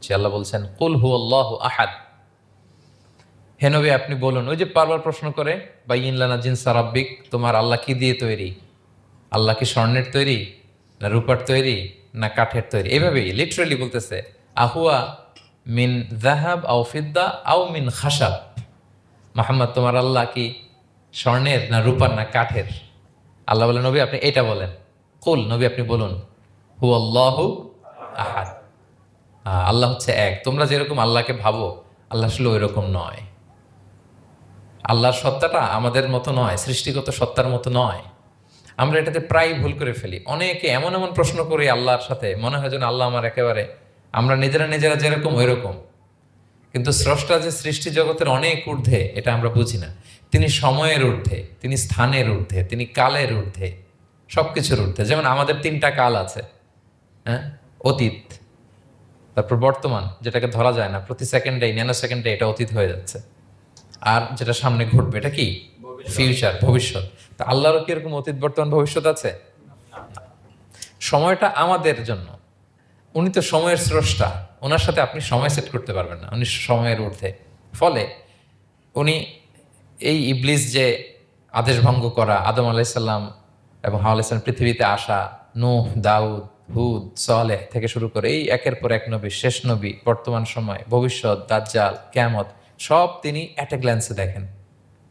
যে আল্লাহ বলছেন কুল হু আল্লাহ আহাদ। হে নবী আপনি বলুন ওই যে বারবার প্রশ্ন করে বা ইনলানা জিন সারাব্বিক তোমার আল্লাহ কি দিয়ে তৈরি? আল্লাহ কি স্বর্ণের তৈরি? না রূপার তৈরি? না কাঠের তৈরি? এভাবেই লিটারেলি বলতেছে আহুয়া মিন জাহাব আও ফিদ্দা আও মিন খাসাব। মোহাম্মদ তোমার আল্লাহ কি স্বর্ণের না রূপার না কাঠের? আল্লাহ বলেন নবী আপনি এটা বলেন। কুল নবী আপনি বলুন হু আল্লাহ আহাদ। আহ, আল্লাহ হচ্ছে এক। তোমরা যেরকম আল্লাহকে ভাবো, আল্লাহ আসলে ওই রকম নয়। আল্লাহর সত্তাটা আমাদের মতো নয়, সৃষ্টিগত সত্তার মতো নয়। আমরা এটাতে প্রায় ভুল করে ফেলি। অনেকে এমন এমন প্রশ্ন করি আল্লাহর সাথে, মনে হয় যেন আল্লাহ আমার একেবারে, আমরা নিজেরা নিজেরা যেরকম ওই রকম কিন্তু স্রষ্টা যে সৃষ্টি জগতের অনেক ঊর্ধ্বে, এটা আমরা বুঝি না। তিনি সময়ের ঊর্ধ্বে, তিনি স্থানের ঊর্ধ্বে, তিনি কালের ঊর্ধ্বে সব কিছুর ঊর্ধ্বে। যেমন আমাদের তিনটা কাল আছে হ্যাঁ? অতীত তারপর বর্তমান যেটাকে ধরা যায় না প্রতি সেকেন্ডে ন্যানো সেকেন্ডে এটা অতীত হয়ে যাচ্ছে। আর যেটা সামনে ঘটবে এটা কি? ফিউচার ভবিষ্যৎ। তা আল্লাহরও কি এরকম অতীত বর্তমান ভবিষ্যৎ আছে? সময়টা আমাদের জন্য। উনি তো সময়ের স্রষ্টা। ওনার সাথে আপনি সময় সেট করতে পারবেন না। উনি সময়ের ঊর্ধ্বে। ফলে উনি এই ইবলিস যে আদেশ ভঙ্গ করা আদম আলাইসাল্লাম এবং হাওয়া আলাইসাল্লাম পৃথিবীতে আসা নূহ দাউদ হুদ সালেহ থেকে শুরু করে এই একের পর এক নবী, শেষ নবী, বর্তমান সময়, ভবিষ্যৎ, দাজ্জাল, ক্যামত, সব তিনি অ্যাট এ গ্ল্যান্সে দেখেন।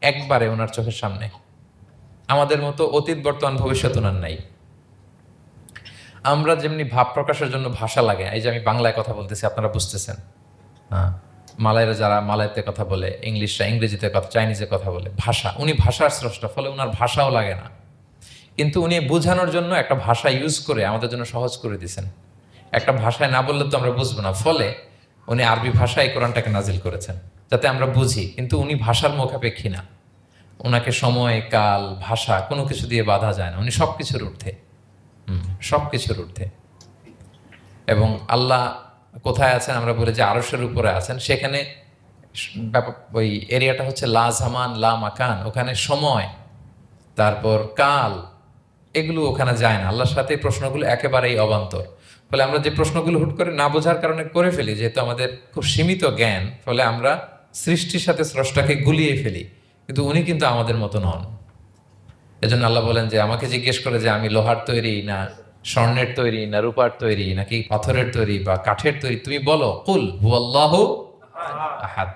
একবারে ওনার চোখের সামনে। আমাদের মতো অতীত, বর্তমান, ভবিষ্যৎ ওনার নাই। আমরা যেমনি ভাব প্রকাশের জন্য ভাষা লাগে, এই যে আমি বাংলায় কথা বলতেছি, আপনারা বুঝতেছেন। হ্যাঁ মালাইরা যারা মালাইতে কথা বলে, ইংলিশরা ইংরেজিতে কথা, চাইনিজে কথা বলে, ভাষা, উনি ভাষার স্রষ্টা, ফলে ওনার ভাষাও লাগে না। কিন্তু উনি বোঝানোর জন্য একটা ভাষা ইউজ করে আমাদের জন্য সহজ করে দিয়েছেন। একটা ভাষায় না বললে তো আমরা বুঝব না। ফলে উনি আরবি ভাষায় কোরআনটাকে নাজিল করেছেন, যাতে আমরা বুঝি, কিন্তু উনি ভাষার মুখাপেক্ষী না। ওনাকে সময়, কাল, ভাষা কোনো কিছু দিয়ে বাধা যায় না। উনি সব কিছুর ঊর্ধ্বে। সব কিছুর ঊর্ধ্বে। এবং আল্লাহ কোথায় আছেন আমরা বলি যে আরসের উপরে আছেন। সেখানে ওই এরিয়াটা হচ্ছে লা জামান, লা মাকান। ওখানে সময়, তারপর কাল এগুলো ওখানে যায় না। আল্লাহর সাথে প্রশ্নগুলো একেবারেই অবান্তর। ফলে আমরা যে প্রশ্নগুলো হুট করে না বোঝার কারণে করে ফেলি, যেহেতু আমাদের খুব সীমিত জ্ঞান, ফলে আমরা সৃষ্টির সাথে স্রষ্টাকে গুলিয়ে ফেলি। কিন্তু উনি কিন্তু আমাদের মতো নন। এজন্য আল্লাহ বলেন যে, আমাকে জিজ্ঞেস করে যে, আমি লোহার তৈরি না স্বর্ণের তৈরি না রূপার তৈরি, নাকি পাথরের তৈরি বা কাঠের তৈরি? তুমি বলো, কুল হু আল্লাহ আহাদ।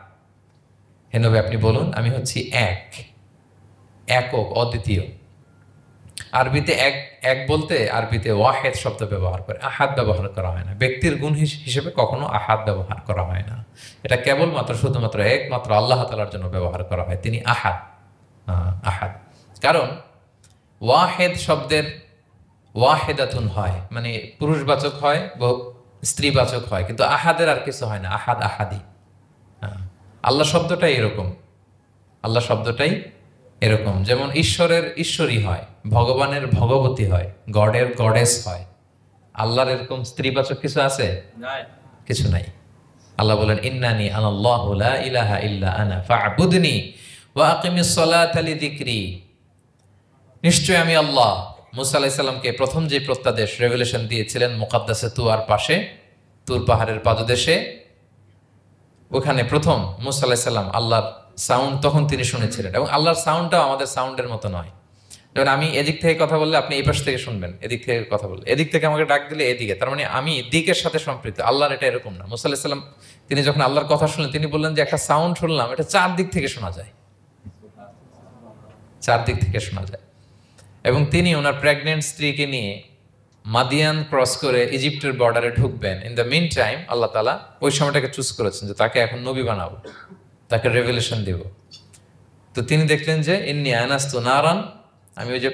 হে নবী, আপনি বলুন, আমি হচ্ছি এক। একক, অদ্বিতীয়। আরবিতে এক এক বলতে আরবিতে ওয়াহেদ শব্দ ব্যবহার করে আহাদ ব্যবহার করা হয় না। ব্যক্তির গুণ হিস- হিসেবে কখনো আহাদ ব্যবহার করা হয় না। এটা কেবলমাত্র শুধুমাত্র একমাত্র আল্লাহ তালার জন্য ব্যবহার করা হয় তিনি আহাদ। আহ, আহাদ। কারণ ওয়াহেদ শব্দের ওয়াহেদাতুন হয় মানে পুরুষবাচক হয় স্ত্রীবাচক হয় কিন্তু আহাদের আর কিছু হয় না আহাদ আহাদি। আল্লাহ শব্দটাই এরকম। আল্লাহ শব্দটাই এরকম। যেমন ঈশ্বরের ঈশ্বরী হয় ভগবানের ভগবতী হয় গডের গডেস হয়। আল্লাহর এরকম স্ত্রীবাচক কিছু আছে? কিছু নাই। আল্লাহ বলেন ইন্নানি আনাল্লাহু লা ইলাহা ইল্লা আনা ফা'বুদনি ওয়া আকিমিস সালাতা লিযিকরি। নিশ্চয় আমি আল্লাহ মুসা আলাইহিস সালামকে প্রথম যে প্রত্যাদেশ রেভেলেশন দিয়েছিলেন মুকাদ্দাসে তুয়ার পাশে তুর পাহাড়ের পাদদেশে ওখানে প্রথম মুসা আলাইহিস সালাম আল্লাহর সাউন্ড তখন তিনি শুনেছিলেন এবং আল্লাহর সাউন্ডটাও আমাদের সাউন্ডের মতো নয়। যেমন আমি এদিক থেকে কথা বললে আপনি এই পাশ থেকে শুনবেন, এদিক থেকে কথা বললে। এদিক থেকে আমাকে ডাক দিলে এদিকে, তার মানে আমি দিকের সাথে সম্পৃক্ত, আল্লাহর এটা এরকম না। মুসা আলাইহিস সালাম, তিনি যখন আল্লাহর কথা শুনলেন, তিনি বললেন যে একটা সাউন্ড শুনলাম, এটা চার দিক থেকে শোনা যায়। চারদিক থেকে শোনা যায়। এবং তিনি ওনার প্রেগনেন্ট স্ত্রীকে নিয়ে মাদিয়ান ক্রস করে ইজিপ্টের বর্ডারে ঢুকবেন। ইন দ্য মিন টাইম আল্লাহ তালা ওই সময়টাকে চুজ করেছেন যে তাকে এখন নবী বানাবো। তাকে রেভেলেশন দিব। তো তিনি দেখলেন যে, ইন্নি আনাস্তু নারান, আমি ওই যে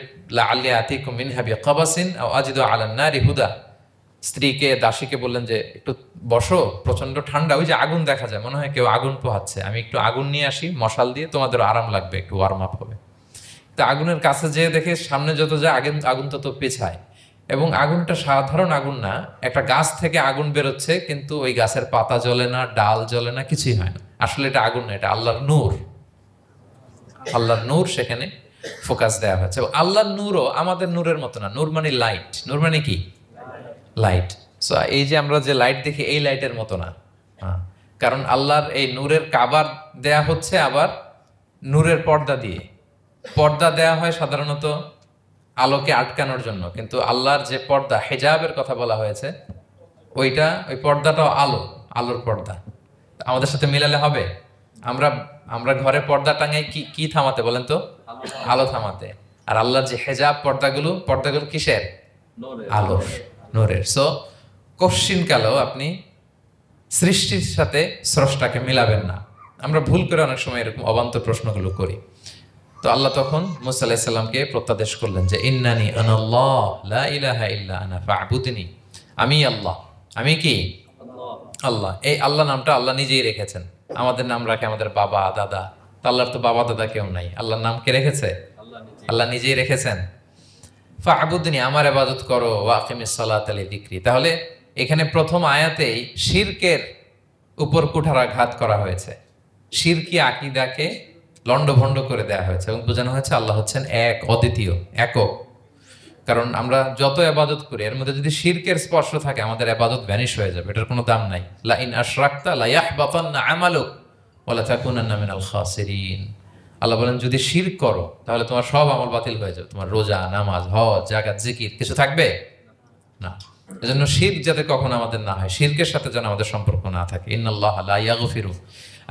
আল্লি আতিকুম মিন হাবি কবাসিন আজিদ নারি হুদা। স্ত্রীকে, দাসীকে বললেন যে, একটু বসো প্রচণ্ড ঠান্ডা, ওই যে আগুন দেখা যায়, মনে হয় কেউ আগুন পোহাচ্ছে। আমি একটু আগুন নিয়ে আসি, মশাল দিয়ে তোমাদের আরাম লাগবে, একটু ওয়ার্ম আপ হবে। তো আগুনের কাছে যেয়ে দেখে সামনে যত যায় আগুন আগুন তত পেছায়। এবং আগুনটা সাধারণ আগুন না, একটা গাছ থেকে আগুন বেরোচ্ছে, কিন্তু ওই গাছের পাতা জ্বলে না, ডাল জ্বলে না, কিছুই হয় না। আসলে এটা আগুন না, এটা আল্লাহর নূর। আল্লাহর নূর সেখানে ফোকাস দেওয়া হয়েছে। আল্লাহর নূরও আমাদের নূরের মতো না, নূর মানে লাইট নূর মানে কি? লাইট সো এই যে আমরা যে লাইট দেখি, এই লাইটের মতো না। হ্যাঁ। কারণ আল্লাহর এই নূরের কাবার দেয়া হচ্ছে আবার নূরের পর্দা দিয়ে। পর্দা দেয়া হয় সাধারণত আলোকে আটকানোর জন্য। কিন্তু আল্লাহর যে পর্দা, হেজাবের কথা বলা হয়েছে, ওইটা, ওই পর্দাটাও আলো, আলোর পর্দা। আমাদের সাথে মিলালে হবে? আমরা আমরা ঘরে পর্দা টাঙাই কি কি থামাতে বলেন তো? আলো থামাতে। আর আল্লাহর যে হেজাব পর্দাগুলো পর্দাগুলো কিসের? আলোর নূরের। সো কশ্চিন কালেও আপনি সৃষ্টির সাথে স্রষ্টাকে মিলাবেন না। আমরা ভুল করে অনেক সময় এরকম অবান্ত প্রশ্নগুলো করি। তো আল্লাহ তখন মুসা আলাহিসাল্লামকে প্রত্যাদেশ করলেন যে ইন্নানি আনাল্লাহ লা ইলাহা ইল্লা আনা ফা'বুদনি। আমি আল্লাহ। আমি কি? আল্লাহ। এই আল্লাহ নামটা আল্লাহ নিজেই রেখেছেন। আমাদের নাম রাখে আমাদের বাবা দাদা। আল্লাহর তো বাবা দাদা কেউ নাই। আল্লাহর নাম কে রেখেছে? আল্লাহ নিজেই। রেখেছেন। ফাবুদ্দিনী আমার আবাদত করো ওয়াকিমিস সালাত আলী দিক্রি তাহলে এখানে প্রথম আয়াতেই শিরকের উপর কুঠারাঘাত করা হয়েছে। শিরকি আকিদাকে লণ্ডভণ্ড করে দেওয়া হয়েছে এবং বোঝানো হয়েছে আল্লাহ হচ্ছেন এক অদ্বিতীয় একক। কারণ আমরা যত আবাদত করি, এর মধ্যে যদি শিরকের স্পর্শ থাকে, আমাদের আবাদত ভ্যানিশ হয়ে যাবে, এটার কোনো দাম নাই। লা ইন আশরাকতা লা ইয়াহবাতান্না আমালুক ওয়ালা তাকুনান্না মিনাল খাসিরিন। আল্লাহ বলেন, যদি শিরক করো, তাহলে তোমার সব আমল বাতিল হয়ে যাবে। তোমার রোজা, নামাজ, হজ জাকাত জিকির, কিছু থাকবে? না। এজন্য শির যাতে কখনো আমাদের না হয়, শিরকের সাথে যেন আমাদের সম্পর্ক না থাকে। ইন্নাল্লাহ লা ইয়াগফিরু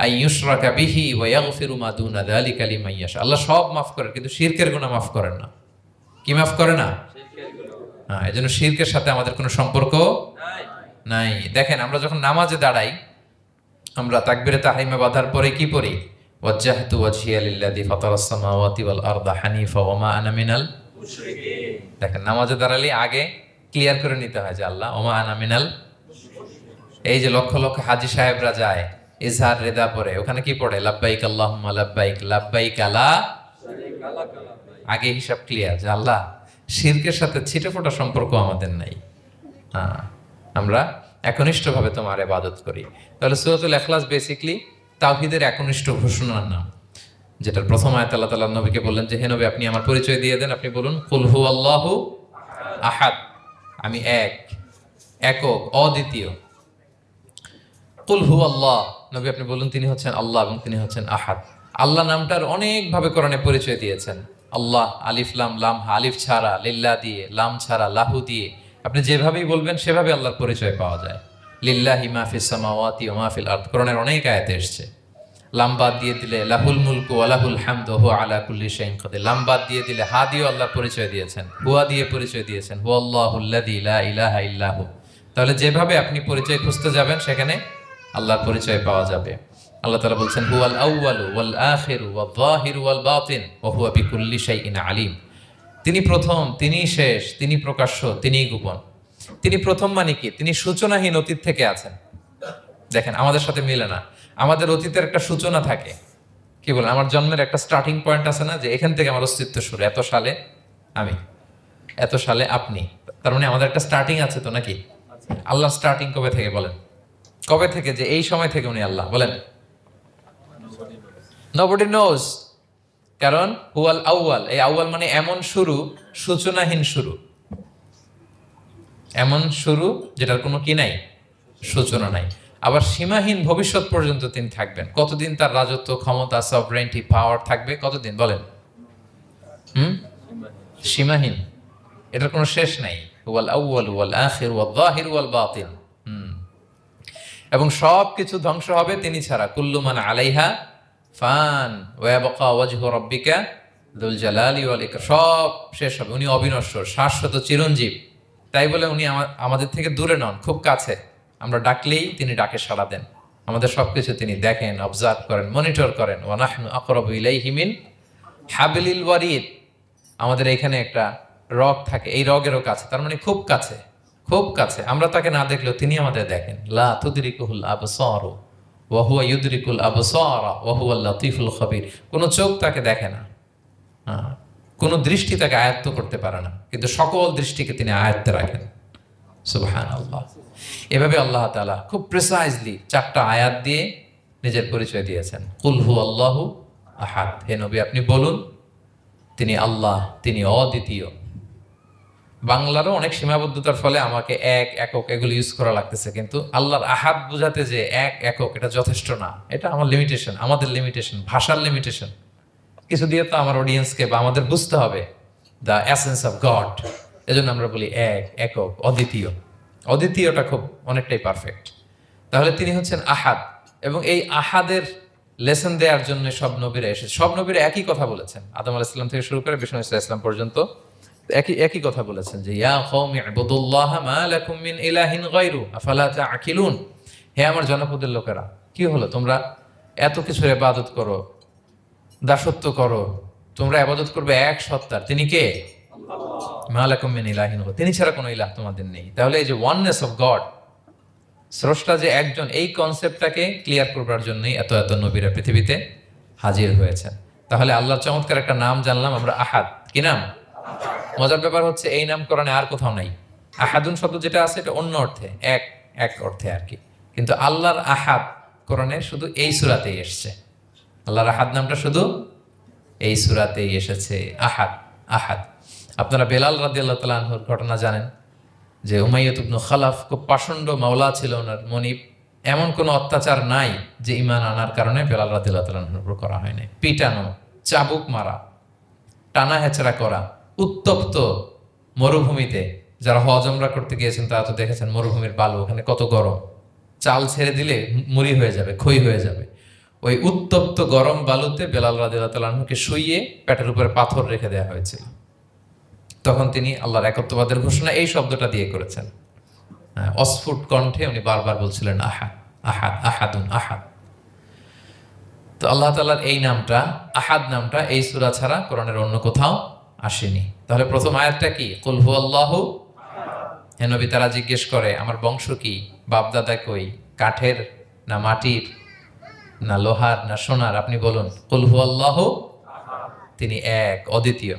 আই ইউশরাকা বিহি ওয়া ইয়াগফিরু মা দুনা যালিকা লিমান ইয়াশা। আল্লাহ সব মাফ করেন, কিন্তু শিরকের গুনাহ মাফ করেন না। কি মাফ করে না? এই জন্য শিরকের সাথে আমাদের কোনো সম্পর্ক নাই। দেখেন আমরা যখন নামাজে দাঁড়াই আমরা তাকবিরে তাহাইমে বাঁধার পরে কি পড়ি? ওয়াজ্জাহতু ওয়াজহিয়া লিল্লাযী ফাতারাস সামাওয়াতি ওয়াল আরদা হানিফা ওয়া মা আনা মিনাল দেখেন নামাজে দাঁড়ালে আগে ক্লিয়ার করে নিতে হয় যে আল্লাহ ওমা আনা মিনাল এই যে লক্ষ লক্ষ হাজি সাহেবরা যায় ইজহার রেদা পরে ওখানে কি পড়ে? লাব্বাইক আল্লাহুম্মা লাব্বাইক লাব্বাইক আলা আগে হিসাব ক্লিয়ার যে আল্লাহ শিরকের সাথে ছিটে ফোটা সম্পর্ক আমাদের নাই। আমরা একনিষ্ঠভাবে তোমার ইবাদত করি। তাহলে সুরাতুল এখলাস বেসিকলি তাওহিদের একনিষ্ঠ ঘোষণার নাম, যেটার প্রথম আয়াত আল্লাহ তাআলা নবীকে বললেন যে, হে নবী, আপনি আমার পরিচয় দিয়ে দেন। আপনি বলুন, কুল হু আল্লাহু আহাদ। আমি এক, একক, অদ্বিতীয়। কুল হু আল্লাহ নবী, আপনি বলুন, তিনি হচ্ছেন আল্লাহ এবং তিনি হচ্ছেন আহাদ। আল্লাহ নামটার অনেকভাবে কোরআনে পরিচয় দিয়েছেন। আল্লাহ, আলিফ, লাম আলিফ ছাড়া, লিল্লা দিয়ে, লাম ছাড়া, লাহু দিয়ে। আপনি যেভাবেই বলবেন, সেভাবে আল্লাহর পরিচয় পাওয়া যায়। লিল্লাহি মাহফিস সামাওয়াতি ও মাহফিল আর্থ কোরআনের অনেক আয়াতে এসছে। লাম্বাদ দিয়ে দিলে লাহুল মুলকু আলাহুল হামদ হু আলা কুল্লি শাইইন কাদির। লাম্বাদ দিয়ে দিলে হা দিয়েও আল্লাহর পরিচয় দিয়েছেন, হুয়া দিয়ে পরিচয় দিয়েছেন হু আল্লাহুল্লাযী লা ইলাহা ইল্লাহু। তাহলে যেভাবে আপনি পরিচয় খুঁজতে যাবেন, সেখানে আল্লাহর পরিচয় পাওয়া যাবে। আল্লাহ তাআলা বলছেন হুয়াল আউয়ালু ওয়াল আখিরু ওয়াল যাহিরু ওয়াল বাতিন ওয়া হুয়া বিকুল্লি শাইইন আলিম। তিনি প্রথম তিনি শেষ তিনি প্রকাশ্য তিনিই গোপন। তিনি প্রথম মানে কি? তিনি সূচনাহীন অতীত থেকে আছেন। দেখেন আমাদের সাথে মিলে না। আমাদের অতীতের একটা সূচনা থাকে। কি বলেন? আমার জন্মের একটা স্টার্টিং পয়েন্ট আছে না যে এখান থেকে আমার অস্তিত্ব শুরু। এত সালে আমি এত সালে আপনি। তার মানে আমাদের একটা স্টার্টিং আছে তো নাকি? আল্লাহ স্টার্টিং কবে থেকে বলেন? কবে থেকে? যে এই সময় থেকে উনি আল্লাহ। বলেন। নবডি নোজ কারণ হুয়াল আউয়াল, এই আউয়াল মানে এমন শুরু, সূচনাহীন শুরু। এমন শুরু যেটার কোনো কি নাই? সূচনা নাই। আবার সীমাহীন ভবিষ্যৎ পর্যন্ত তিনি থাকবেন। কতদিন তার রাজত্ব ক্ষমতা সভরেন্টি পাওয়ার থাকবে? কতদিন? বলেন। হুম? সীমাহীন। এটার কোনো শেষ নাই। ওয়াল আউয়াল ওয়াল আখির ওয়াল যাহির ওয়াল বাতিন। হুম। এবং সব কিছু ধ্বংস হবে তিনি ছাড়া। কুল্লুমান আলাইহা ফান। ওয়াবকা ওয়াজহু রাব্বিকা দুল জালালি ওয়াল ইকরাম। সব শেষ হবে। উনি অবিনশ্বর, শাশ্বত চিরঞ্জীব। তাই বলে উনি আমাদের থেকে দূরে নন, খুব কাছে। আমরা ডাকলেই তিনি ডাকে সাড়া দেন। আমাদের সবকিছু তিনি দেখেন অবজার্ভ করেন মনিটর করেন। ওয়ানাহনু আকরাবু ইলাইহি মিন হাবিলিল ওয়ারিদ। আমাদের এখানে একটা রগ থাকে, এই রগেরও কাছে। তার মানে খুব কাছে খুব কাছে। আমরা তাকে না দেখলেও তিনি আমাদের দেখেন। লা তুদরিকুল আবসার। ওয়া হুয়া ইউদরিকুল আবসার ওয়া হুয়া লাতিফুল খবির। কোনো চোখ তাকে দেখে না। কোনো দৃষ্টি তাকে আয়ত্ত করতে পারে না। কিন্তু সকল দৃষ্টিকে তিনি আয়ত্তে রাখেন। সুবহান আল্লাহ এভাবে আল্লাহ তাআলা খুব প্রিসাইজলি চারটা আয়াত দিয়ে নিজের পরিচয় দিয়েছেন। কুল হু আল্লাহু আহাদ। হে নবী, আপনি বলুন, তিনি আল্লাহ, তিনি অদ্বিতীয়। বাংলারও অনেক সীমাবদ্ধতার ফলে আমাকে এক একক এগুলো ইউজ করা লাগতেছে। কিন্তু আল্লাহর আহাত বোঝাতে যে এক একক, এটা যথেষ্ট না। এটা আমার লিমিটেশন আমাদের লিমিটেশন ভাষার লিমিটেশন কিছু দিয়ে তো আমার অডিয়েন্সকে বা আমাদের বুঝতে হবে দ্য অ্যাসেন্স অফ গড এজন্য আমরা বলি এক, একক, অদ্বিতীয়। অদ্বিতীয়টা খুব অনেকটাই পারফেক্ট তাহলে তিনি হচ্ছেন আহাদ এবং এই আহাদের লেসন দেওয়ার জন্য সব নবীরা এসেছে। সব নবীরা একই কথা বলেছেন। আদম আলাইসাল্লাম থেকে শুরু করে বিষ্ণু ইসলাম পর্যন্ত একই একই কথা বলেছেন যে ইয়া কওমি ইবুদুল্লাহ মা লাকুম মিন ইলাহিন গায়রু আফালা তাআকিলুন হে আমার জনপদের লোকেরা কি হলো? তোমরা এত কিছুর ইবাদত করো দাসত্ব করো তোমরা আবাদত করবে এক সত্তার। তিনি কে? মালাকুম মিন ইলাহিন তিনি ছাড়া কোনো ইলাহ তোমাদের নেই। তাহলে এই যে ওয়াননেস অফ গড স্রষ্টা যে একজন এই কনসেপ্টটাকে ক্লিয়ার করবার জন্যই এত এত নবীরা পৃথিবীতে হাজির হয়েছেন। তাহলে আল্লাহর চমৎকার একটা নাম জানলাম আমরা আহাদ। কি নাম? মজার ব্যাপার হচ্ছে এই নামকরণে আর কোথাও নাই। আহাদুন শব্দ যেটা আছে এটা অন্য অর্থে, এক এক অর্থে আর কি। কিন্তু আল্লাহর আহাদ করণে শুধু এই সুরাতেই এসছে। আল্লাহর আহাদ নামটা শুধু এই সুরাতেই এসেছে। আহাদ আহাদ। আপনারা বেলাল রাদি আল্লাহ ঘটনা জানেন যে উমাইয়ত ইবনু খালাফ খুব পাষণ্ড মাওলা ছিল ওনার মনিব। এমন কোনো অত্যাচার নাই যে ইমান আনার কারণে বেলাল রাদি আল্লাহ করা হয়নি। পিটানো, চাবুক মারা, টানা হেচড়া করা উত্তপ্ত মরুভূমিতে যারা হজমরা করতে গিয়েছেন তারা তো দেখেছেন মরুভূমির বালু ওখানে কত গরম। চাল ছেড়ে দিলে মুড়ি হয়ে যাবে খই হয়ে যাবে। ওই উত্তপ্ত গরম বালুতে বেলাল রাদিয়ালকে শুইয়ে পেটের উপরে পাথর রেখে দেওয়া হয়েছিল। তখন তিনি আল্লাহর একত্ববাদের ঘোষণা এই শব্দটা দিয়ে করেছেন। হ্যাঁ, অস্ফুট কণ্ঠে উনি বারবার বলছিলেন আহাদ আহাদ আহাদুন আহাদ। তো আল্লাহ তালার এই নামটা আহাদ নামটা এই সুরা ছাড়া কোরআনের অন্য কোথাও আসেনি। তাহলে প্রথম আয়াতটা কি? কুলহু আল্লাহ হেনবি তারা জিজ্ঞেস করে, আমার বংশ কি? বাপদাদা কই? কাঠের না মাটির? না লোহার? না সোনার? আপনি বলুন কুলহু আল্লাহ তিনি এক, অদ্বিতীয়।